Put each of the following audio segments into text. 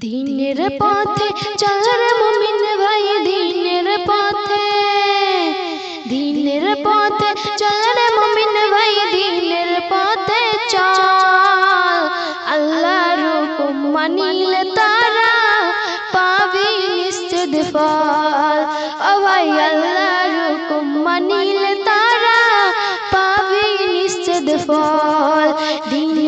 দিনের পথে চল মুমিন ভাই দিনের পথে। দিনের পথে চল মুমিন ভাই দিনের পথে চল। আল্লাহর হুকুম মানিলে তারা পাবি নিশ্চিত ফল। ও ভাই আল্লাহর হুকুম মানিলে তারা পাবি নিশ্চিত ফল। দিনের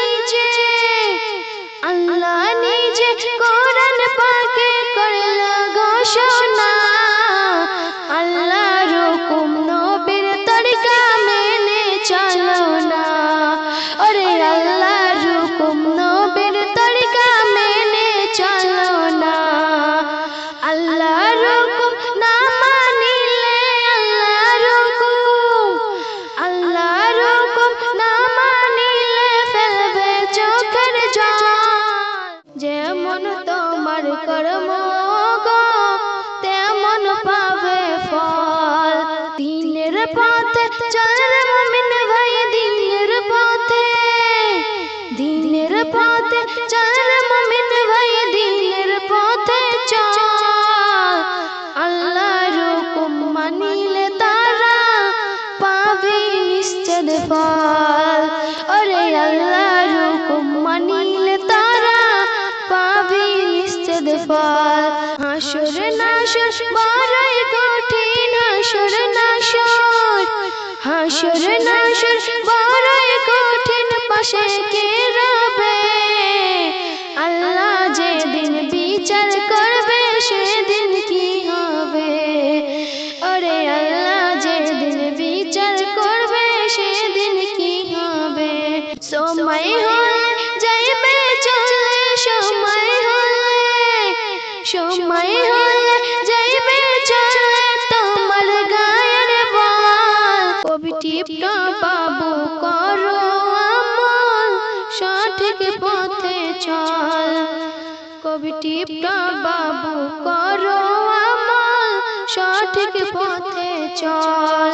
কর্ম গো, তেমন পাবে ফল। দিনের পথে চল মুমিন ভাই, দিনের পথে। দিনের পথে চল মুমিন ভাই, দিনের পথে চল। আল্লাহর হুকুম মানিলে তারা পাবে নিশ্চিত ফল। নিশ্চিত ফল। হাসুর বড়ই কঠিন, হাসুর নাসুর হাসুর নাসুর বড়ই কঠিন, পাশে কে রবে? আল্লাহ যেদিন বিচার করবে, সেদিন কি হবে? ওরে আল্লাহ যেদিন বিচার করবে কি হবে? সময় হলে সময় হলে যাইবে চলে তোমার গায়ের বল। কবি বাবু করো আমল, সঠিক পথে চল। কবি বাবু করো আমল, সঠিক পথে চল।